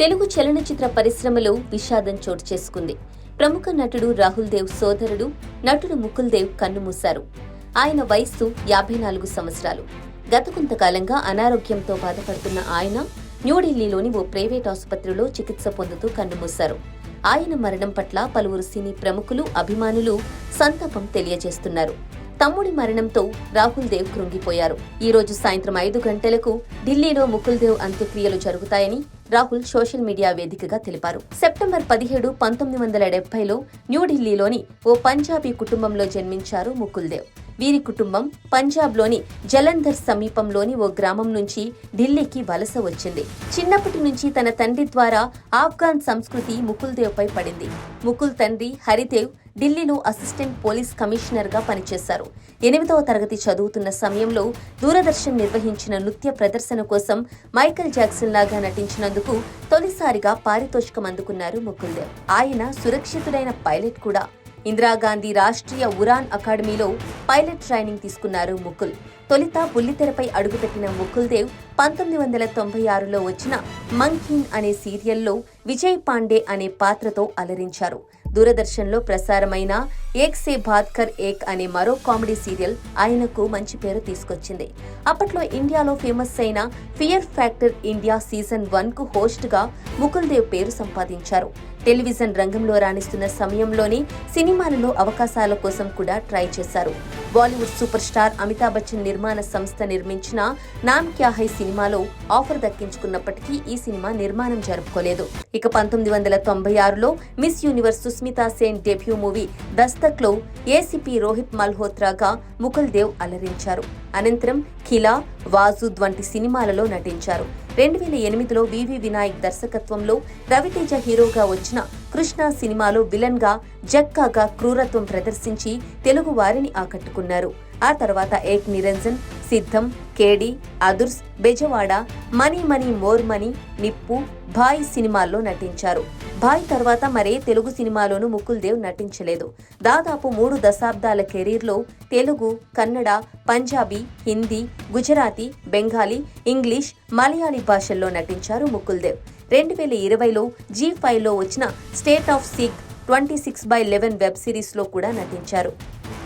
తెలుగు చలనచిత్ర పరిశ్రమలో విషాదం చోటు చేసుకుంది. ప్రముఖ నటుడు రాహుల్ దేవ్ సోదరుడు నటుడు ముకుల్ దేవ్ కన్నుమూశారు ఆయన వయస్సు యాభై నాలుగు సంవత్సరాలు. గత కొంతకాలంగా అనారోగ్యంతో బాధపడుతున్న ఆయన న్యూఢిల్లీలోని ఓ ప్రైవేట్ ఆసుపత్రిలో చికిత్స పొందుతూ కన్నుమూశారు ఆయన మరణం పట్ల పలువురు సినీ ప్రముఖులు అభిమానులు సంతాపం తెలియజేస్తున్నారు. తమ్ముడి మరణంతో రాహుల్ దేవ్ కృంగిపోయారు. ఈ రోజు సాయంత్రం ఐదు గంటలకు ఢిల్లీలో ముకుల్ దేవ్ అంత్యక్రియలు జరుగుతాయని రాహుల్ సోషల్ మీడియా వేదికగా తెలిపారు. సెప్టెంబర్ పదిహేడు పంతొమ్మిది వందల డెబ్బైలో న్యూఢిల్లీలోని ఓ పంజాబీ కుటుంబంలో జన్మించారు ముకుల్ దేవ్ వీరి కుటుంబం పంజాబ్లోని జలంధర్ సమీపంలోని ఓ గ్రామం నుంచి ఢిల్లీకి వలస వచ్చింది. చిన్నప్పటి నుంచి తన తండ్రి ద్వారా ఆఫ్ఘాన్ సంస్కృతి ముకుల్ దేవ్ పై పడింది. ముకుల్ తండ్రి హరిదేవ్ ఢిల్లీలో అసిస్టెంట్ పోలీస్ కమిషనర్గా పనిచేశారు. ఎనిమిదవ తరగతి చదువుతున్న సమయంలో దూరదర్శన్ నిర్వహించిన నృత్య ప్రదర్శన కోసం మైకెల్ జాక్సన్ లాగా నటించినందుకు తొలిసారిగా పారితోషికం అందుకున్నారు ముకుల్ దేవ్ ఆయన సురక్షితుడైన పైలట్ కూడా. ఇందిరాగాంధీ రాష్ట్రీయ ఉరాన్ అకాడమీలో పైలట్ ట్రైనింగ్ తీసుకున్నారు ముకుల్. తొలిత బుల్లితెరపై అడుగుపెట్టిన ముకుల్ దేవ్ పంతొమ్మిది వందల తొంభై ఆరులో వచ్చిన మంకీన్ అనే సీరియల్లో విజయ్ పాండే అనే పాత్రతో అలరించారు. దూరదర్శన్లో ప్రసారమైన ఏక్ సే భాద్కర్ ఏక్ అనే మరో కామెడీ సీరియల్ ఆయనకు మంచి పేరు తీసుకొచ్చింది. అప్పట్లో ఇండియాలో ఫేమస్ అయిన ఫియర్ ఫ్యాక్టర్ ఇండియా సీజన్ వన్కు హోస్ట్గా ముకుల్ దేవ్ పేరు సంపాదించారు. టెలివిజన్ రంగంలో రాణిస్తున్న సమయంలోనే సినిమాలలో అవకాశాల కోసం కూడా ట్రై చేశారు. బాలీవుడ్ సూపర్ స్టార్ అమితాబ్ బచ్చన్ నిర్మాణ సంస్థ నిర్మించిన నామ్ క్యా హై సినిమాలో ఆఫర్ దక్కించుకున్నప్పటికీ ఈ సినిమా నిర్మాణం జరుపుకోలేదు. ఇక పంతొమ్మిది వందల తొంభై ఆరులో Miss Universe Sushmita Sen debut movie దస్తక్లో ACP Rohit మల్హోత్రాగా ముకుల్ దేవ్ అలరించారు. అనంతరం ఖిలా వాజుద్ వంటి సినిమాలలో నటించారు. రెండు వేల ఎనిమిదిలో వివి వినాయక్ దర్శకత్వంలో రవితేజ హీరోగా వచ్చిన కృష్ణ సినిమాలో విలన్గా జక్కాగా క్రూరత్వం ప్రదర్శించి తెలుగు వారిని ఆకట్టుకున్నారు. ఆ తర్వాత ఏక్ Niranjan Siddham Kedi Adhurs Bezawada money money more money Nippu Bhai సినిమాల్లో నటించారు. భాయ్ తర్వాత మరే తెలుగు సినిమాలోనూ ముకుల్ దేవ్ నటించలేదు. దాదాపు మూడు దశాబ్దాల కెరీర్లో తెలుగు కన్నడ పంజాబీ హిందీ గుజరాతీ బెంగాలీ ఇంగ్లీష్ మలయాళీ భాషల్లో నటించారు ముకుల్ దేవ్. రెండు వేల ఇరవైలో జీ ఫైవ్లో వచ్చిన state of siege twenty six by eleven web సిరీస్లో కూడా నటించారు.